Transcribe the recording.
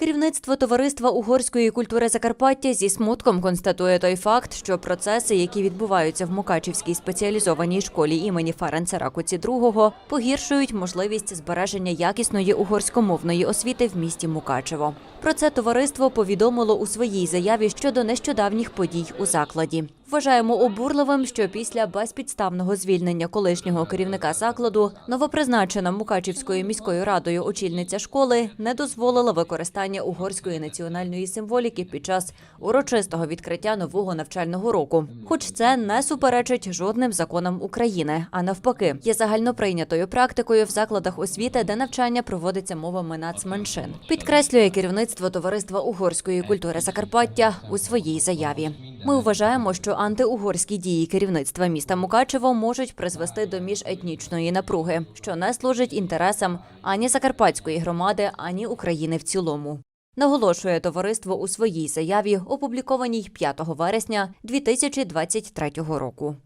Керівництво товариства угорської культури Закарпаття зі смутком констатує той факт, що процеси, які відбуваються в Мукачівській спеціалізованій школі імені Ференца Ракуці II, погіршують можливість збереження якісної угорськомовної освіти в місті Мукачево. Про це товариство повідомило у своїй заяві щодо нещодавніх подій у закладі. Вважаємо обурливим, що після безпідставного звільнення колишнього керівника закладу новопризначена Мукачівською міською радою очільниця школи не дозволила використання угорської національної символіки під час урочистого відкриття нового навчального року. Хоч це не суперечить жодним законам України, а навпаки, є загальноприйнятою практикою в закладах освіти, де навчання проводиться мовами нацменшин. Підкреслює керівництво товариства угорської культури Закарпаття у своїй заяві. Ми вважаємо, що антиугорські дії керівництва міста Мукачево можуть призвести до міжетнічної напруги, що не служить інтересам ані закарпатської громади, ані України в цілому. Наголошує товариство у своїй заяві, опублікованій 5 вересня 2023 року.